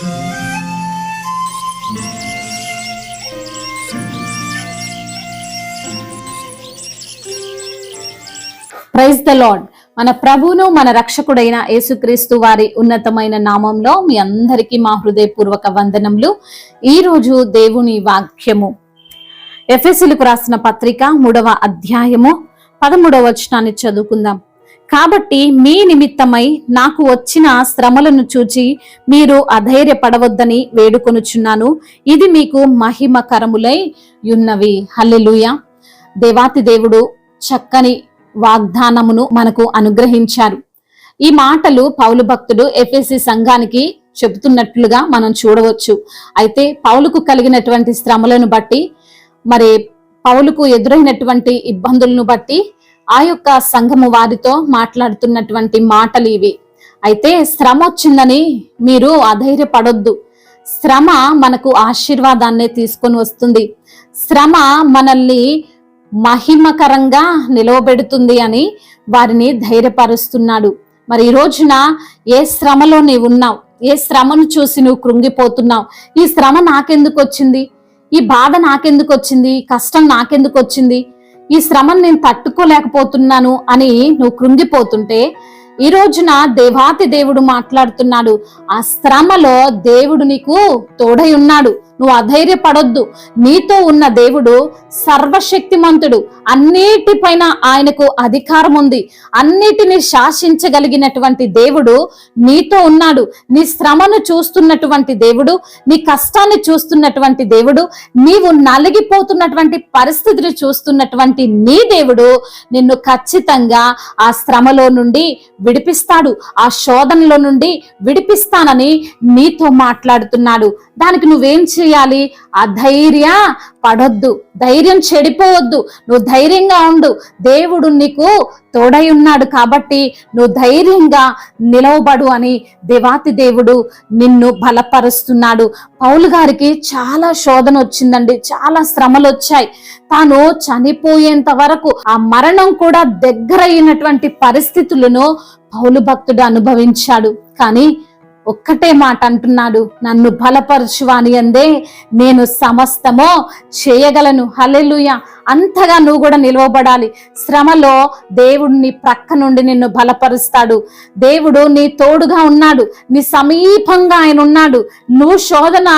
Praise the lord మన ప్రభువును మన రక్షకుడైన యేసుక్రీస్తు వారి ఉన్నతమైన నామంలో మీ అందరికీ మా హృదయపూర్వక వందనములు. ఈ రోజు దేవుని వాక్యము. ఎఫ్ఎస్సీలకు రాసిన పత్రిక మూడవ అధ్యాయము పదమూడవ వచనాన్ని చదువుకుందాం. కాబట్టి మీ నిమిత్తమై నాకు వచ్చిన శ్రమలను చూచి మీరు అధైర్యపడవద్దని వేడుకొనుచున్నాను. ఇది మీకు మహిమకరములై ఉన్నవి. హల్లెలూయ. దేవాతి దేవుడు చక్కని వాగ్దానమును మనకు అనుగ్రహించారు. ఈ మాటలు పౌలు భక్తుడు ఎఫ్ఎస్సి సంఘానికి చెబుతున్నట్లుగా మనం చూడవచ్చు. అయితే పౌలుకు కలిగినటువంటి శ్రమలను బట్టి మరి పౌలుకు ఎదురైనటువంటి ఇబ్బందులను బట్టి ఆ యొక్క సంఘము వారితో మాట్లాడుతున్నటువంటి మాటలు ఇవి. అయితే శ్రమ వచ్చిందని మీరు అధైర్యపడొద్దు. శ్రమ మనకు ఆశీర్వాదాన్ని తీసుకొని వస్తుంది. శ్రమ మనల్ని మహిమకరంగా నిలవబెడుతుంది అని వారిని ధైర్యపరుస్తున్నాడు. మరి ఈ రోజున ఏ శ్రమలో నీవు ఉన్నావు? ఏ శ్రమను చూసి నువ్వు కృంగిపోతున్నావు? ఈ శ్రమ నాకెందుకు వచ్చింది? ఈ బాధ నాకెందుకు వచ్చింది? కష్టం నాకెందుకు వచ్చింది? ఈ శ్రమను నేను తట్టుకోలేకపోతున్నాను అని నువ్వు కృంగిపోతుంటే ఈ రోజున దేవాతి దేవుడు మాట్లాడుతున్నాడు. ఆ శ్రమలో దేవుడు నీకు తోడై ఉన్నాడు. నువ్వు అధైర్యపడొద్దు. నీతో ఉన్న దేవుడు సర్వశక్తిమంతుడు. అన్నిటిపైన ఆయనకు అధికారం ఉంది అన్నిటిని శాసించగలిగినటువంటి దేవుడు నీతో ఉన్నాడు. నీ శ్రమను చూస్తున్నటువంటి దేవుడు నీ కష్టాన్ని చూస్తున్నటువంటి దేవుడు నీవు నలిగిపోతున్నటువంటి పరిస్థితిని చూస్తున్నటువంటి నీ దేవుడు నిన్ను ఖచ్చితంగా ఆ శ్రమలో నుండి విడిపిస్తాడు. ఆ శోధనలో నుండి విడిపిస్తానని నీతో మాట్లాడుతున్నాడు. దానికి నువ్వేం చేయాలి ఆ ధైర్యా పడొద్దు. ధైర్యం చెడిపోవద్దు. నువ్వు ధైర్యంగా ఉండు. దేవుడు నీకు తోడై ఉన్నాడు కాబట్టి నువ్వు ధైర్యంగా నిలవబడు అని దేవాతి దేవుడు నిన్ను బలపరుస్తున్నాడు. పౌలు గారికి చాలా శోధన వచ్చిందండి. చాలా శ్రమలు వచ్చాయి. తాను చనిపోయేంత వరకు ఆ మరణం కూడా దగ్గర అయినటువంటి పరిస్థితులను పౌలు భక్తుడు అనుభవించాడు. కానీ ఒక్కటే మాట అంటున్నాడు. నన్ను బలపరచువాని అందే నేను సమస్తమో చేయగలను. హలెలుయ అంతగా నువ్వు కూడా నిలవబడాలి. శ్రమలో దేవుడు నీ ప్రక్క నుండి నిన్ను బలపరుస్తాడు. దేవుడు నీ తోడుగా ఉన్నాడు. నీ సమీపంగా ఆయన ఉన్నాడు. నువ్వు శోధన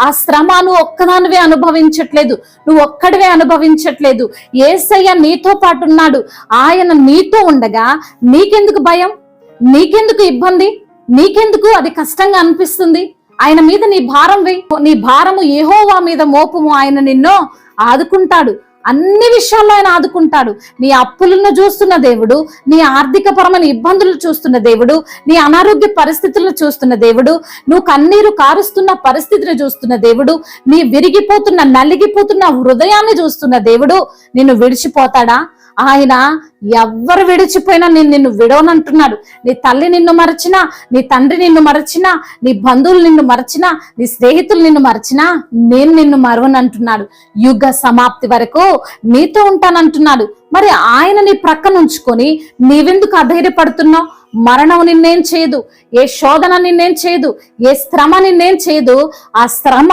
ఆ శ్రమ నువ్వు ఒక్కదానివే అనుభవించట్లేదు. నువ్వు ఒక్కడివే అనుభవించట్లేదు. ఏసయ్య నీతో పాటు ఉన్నాడు. ఆయన నీతో ఉండగా నీకెందుకు భయం? నీకెందుకు ఇబ్బంది? నీకెందుకు? అది కష్టంగా అనిపిస్తుంది. ఆయన మీద నీ భారం వే నీ భారము ఏహోవా మీద మోపము. ఆయన నిన్ను ఆదుకుంటాడు. అన్ని విషయాల్లో ఆయన ఆదుకుంటాడు. నీ అప్పులను చూస్తున్న దేవుడు నీ ఆర్థిక పరమైన ఇబ్బందులు చూస్తున్న దేవుడు నీ అనారోగ్య పరిస్థితులను చూస్తున్న దేవుడు నువ్వు కన్నీరు కారుస్తున్న పరిస్థితిని చూస్తున్న దేవుడు నీ విరిగిపోతున్న నలిగిపోతున్న హృదయాన్ని చూస్తున్న దేవుడు నిన్ను విడిచిపోతాడా? ఆయన ఎవ్వరు విడిచిపోయినా నేను నిన్ను విడవనంటున్నాడు. నీ తల్లి నిన్ను మరచినా నీ తండ్రి నిన్ను మరచినా నీ బంధువులు నిన్ను మరచినా నీ స్నేహితులు నిన్ను మరచినా నేను నిన్ను మరవనంటున్నాడు. యుగ సమాప్తి వరకు నీతో ఉంటానంటున్నాడు. మరి ఆయన నీ ప్రక్కన ఉంచుకొని నీవెందుకు అధైర్యపడుతున్నావు? మరణం నిన్నేం చేయదు. ఏ శోధన నిన్నేం చేయదు. ఏ శ్రమ నిన్నేం చేయదు. ఆ శ్రమ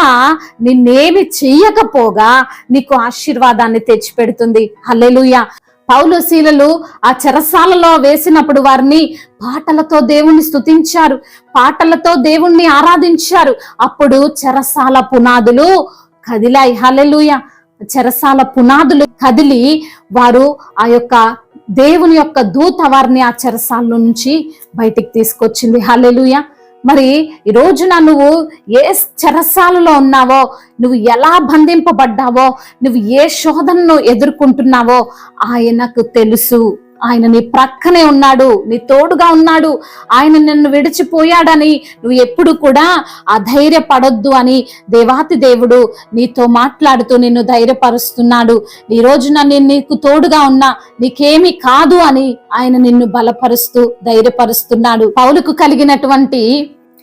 నిన్నేమి చెయ్యకపోగా నీకు ఆశీర్వాదాన్ని తెచ్చిపెడుతుంది. హల్లెలుయ. పౌలు శీలలు ఆ చెరసాలలో వేసినప్పుడు వారిని పాటలతో దేవుణ్ణి స్తుతించారు. పాటలతో దేవుణ్ణి ఆరాధించారు. అప్పుడు చెరసాల పునాదులు కదిలాయి. హల్లెలూయ. చెరసాల పునాదులు కదిలి వారు ఆ యొక్క దేవుని యొక్క దూత వారిని ఆ చెరసాల నుంచి బయటికి తీసుకొచ్చింది. హలెలుయ మరి ఈ రోజున నువ్వు ఏ చెరసాలలో ఉన్నావో నువ్వు ఎలా బంధింపబడ్డావో నువ్వు ఏ శోధనను ఎదుర్కొంటున్నావో ఆయనకు తెలుసు. ఆయన నీ ప్రక్కనే ఉన్నాడు నీ తోడుగా ఉన్నాడు. ఆయన నిన్ను విడిచిపోయాడని నువ్వు ఎప్పుడు కూడా అధైర్యపడొద్దు అని దేవాతి దేవుడు నీతో మాట్లాడుతూ నిన్ను ధైర్యపరుస్తున్నాడు. ఈ రోజున నేను నీకు తోడుగా ఉన్నా నీకేమి కాదు అని ఆయన నిన్ను బలపరుస్తూ ధైర్యపరుస్తున్నాడు. పౌలకు కలిగినటువంటి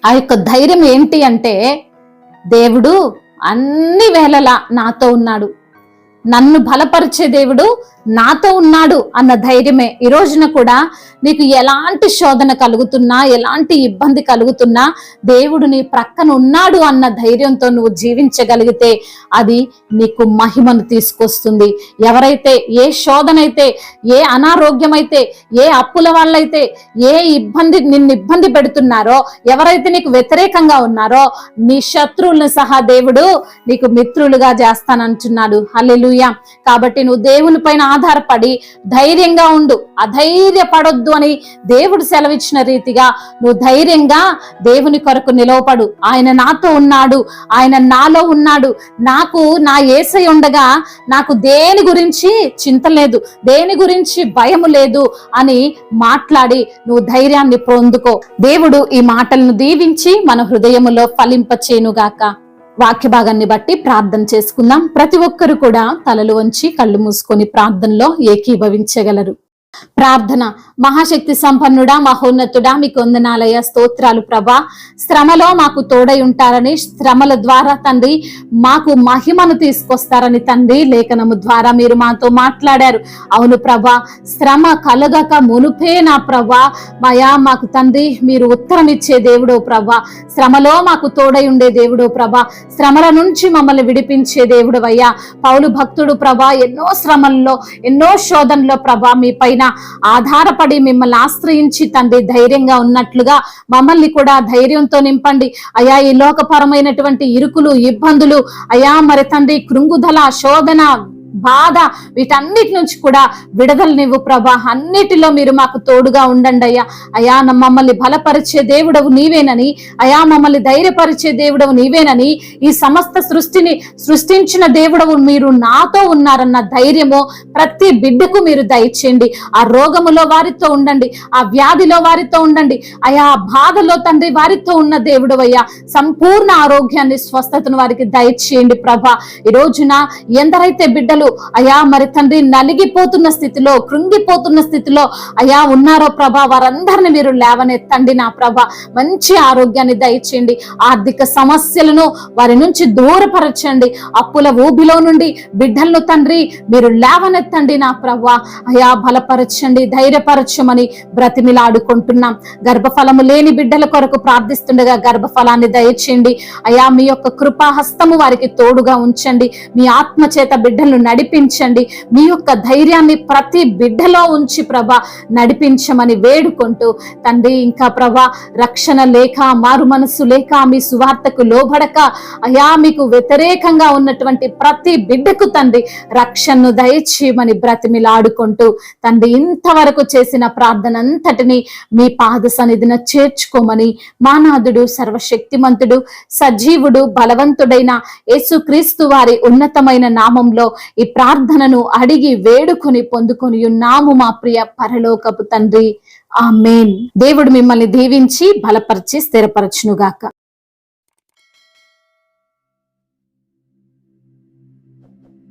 ఆ యొక్క ధైర్యం ఏంటి అంటే దేవుడు అన్ని వేళలా నాతో ఉన్నాడు. నన్ను బలపరిచే దేవుడు నాతో ఉన్నాడు అన్న ధైర్యమే. ఈ రోజున కూడా నీకు ఎలాంటి శోధన కలుగుతున్నా ఎలాంటి ఇబ్బంది కలుగుతున్నా దేవుడు నీ ప్రక్కన ఉన్నాడు అన్న ధైర్యంతో నువ్వు జీవించగలిగితే అది నీకు మహిమను తీసుకొస్తుంది. ఎవరైతే ఏ శోధన అయితే ఏ అనారోగ్యం అయితే ఏ అప్పుల వాళ్ళైతే ఏ ఇబ్బంది నిన్ను ఇబ్బంది పెడుతున్నారో ఎవరైతే నీకు వ్యతిరేకంగా ఉన్నారో నీ శత్రువులను సహా దేవుడు నీకు మిత్రులుగా చేస్తానంటున్నాడు. హల్లెలూయ. కాబట్టి నువ్వు దేవుని పైన ఆధారపడి ధైర్యంగా ఉండు. అధైర్యపడొద్దు అని దేవుడు సెలవిచ్చిన రీతిగా నువ్వు ధైర్యంగా దేవుని కొరకు నిలవపడు. ఆయన నాతో ఉన్నాడు. ఆయన నాలో ఉన్నాడు. నాకు నా ఏసై ఉండగా నాకు దేని గురించి చింత లేదు దేని గురించి భయము లేదు అని మాట్లాడి నువ్వు ధైర్యాన్ని పొందుకో. దేవుడు ఈ మాటలను దీవించి మన హృదయములో ఫలింపచేనుగాక వాక్య భాగాన్ని బట్టి ప్రార్థన చేసుకుందాం. ప్రతి ఒక్కరు కూడా తలలు వంచి కళ్ళు మూసుకొని ప్రార్థనలో ఏకీభవించగలరు. ప్రార్థన. మహాశక్తి సంపన్నుడా మహోన్నతుడా మీకు వందనాలయ స్తోత్రాలు ప్రభా. శ్రమలో మాకు తోడై ఉంటారని శ్రమల ద్వారా తండ్రి మాకు మహిమను తీసుకొస్తారని తండ్రి లేఖనము ద్వారా మీరు మాతో మాట్లాడారు. అవును ప్రభా శ్రమ కలగక మునుపే నా ప్రభా? మయా మాకు తండ్రి మీరు ఉత్తరం ఇచ్చే దేవుడో ప్రభా. శ్రమలో మాకు తోడై ఉండే దేవుడో ప్రభా. శ్రమల నుంచి మమ్మల్ని విడిపించే దేవుడు అయ్యా పౌలు భక్తుడు ప్రభా ఎన్నో శ్రమల్లో ఎన్నో శోధనలో ప్రభా మీ పైన ఆధారపడి మిమ్మల్ని ఆశ్రయించి తండ్రి ధైర్యంగా ఉన్నట్లుగా మమ్మల్ని కూడా ధైర్యంతో నింపండి. అయా ఈ లోకపరమైనటువంటి ఇరుకులు ఇబ్బందులు అయా మరి తండ్రి కృంగుదల శోధన బాధ వీటన్నిటి నుంచి కూడా విడుదలనివ్వు ప్రభా. అన్నిటిలో మీరు మాకు తోడుగా ఉండండి అయ్యా. అయా మమ్మల్ని బలపరిచే దేవుడవు నీవేనని అయా మమ్మల్ని ధైర్యపరిచే దేవుడవు నీవేనని ఈ సమస్త సృష్టిని సృష్టించిన దేవుడవు మీరు నాతో ఉన్నారన్న ధైర్యము ప్రతి బిడ్డకు మీరు దయచేయండి. ఆ రోగములో వారితో ఉండండి ఆ వ్యాధిలో వారితో ఉండండి అయా ఆ బాధలో తండ్రి వారితో ఉన్న దేవుడు అయ్యా. సంపూర్ణ ఆరోగ్యాన్ని స్వస్థతను వారికి దయచేయండి ప్రభా. ఈ రోజున ఎందరైతే బిడ్డలు అయా మరి తండ్రి నలిగిపోతున్న స్థితిలో కృంగిపోతున్న స్థితిలో అయా ఉన్నారో ప్రభా వారందరిని మీరు లేవనెత్తండి నా ప్రభా. మంచి ఆరోగ్యాన్ని దయచేయండి. ఆర్థిక సమస్యలను వారి నుంచి దూరపరచండి. అప్పుల ఊబిలో నుండి బిడ్డలను తండ్రి మీరు లేవనెత్తండి నా ప్రభా. అయా బలపరచండి ధైర్యపరచమని బ్రతిమిలాడుకుంటున్నాం. గర్భఫలము లేని బిడ్డల కొరకు ప్రార్థిస్తుండగా గర్భఫలాన్ని దయచేయండి. అయా మీ యొక్క కృపాహస్తము వారికి తోడుగా ఉంచండి. మీ ఆత్మ చేత బిడ్డలను నడిపించండి. మీ యొక్క ధైర్యాన్ని ప్రతి బిడ్డలో ఉంచి ప్రభ నడిపించమని వేడుకుంటూ తండ్రి ఇంకా ప్రభ రక్షణ లేక మారు మనసు లేక మీ సువార్తకు లోబడక అయా మీకు వ్యతిరేకంగా ఉన్నటువంటి ప్రతి బిడ్డకు తండ్రి రక్షణను దయచేయమని బ్రతిమిలాడుకుంటూ తండ్రి ఇంతవరకు చేసిన ప్రార్థన అంతటిని మీ పాద సన్నిధిన చేర్చుకోమని మానాథుడు సర్వశక్తిమంతుడు సజీవుడు బలవంతుడైన యేసుక్రీస్తు వారి ఉన్నతమైన నామంలో ఈ ప్రార్థనను అడిగి వేడుకొని పొందుకొని ఉన్నాము మా ప్రియ పరలోకపు తండ్రి. ఆ మేన్ దేవుడు మిమ్మల్ని దీవించి బలపరిచి స్థిరపరచునుగాక.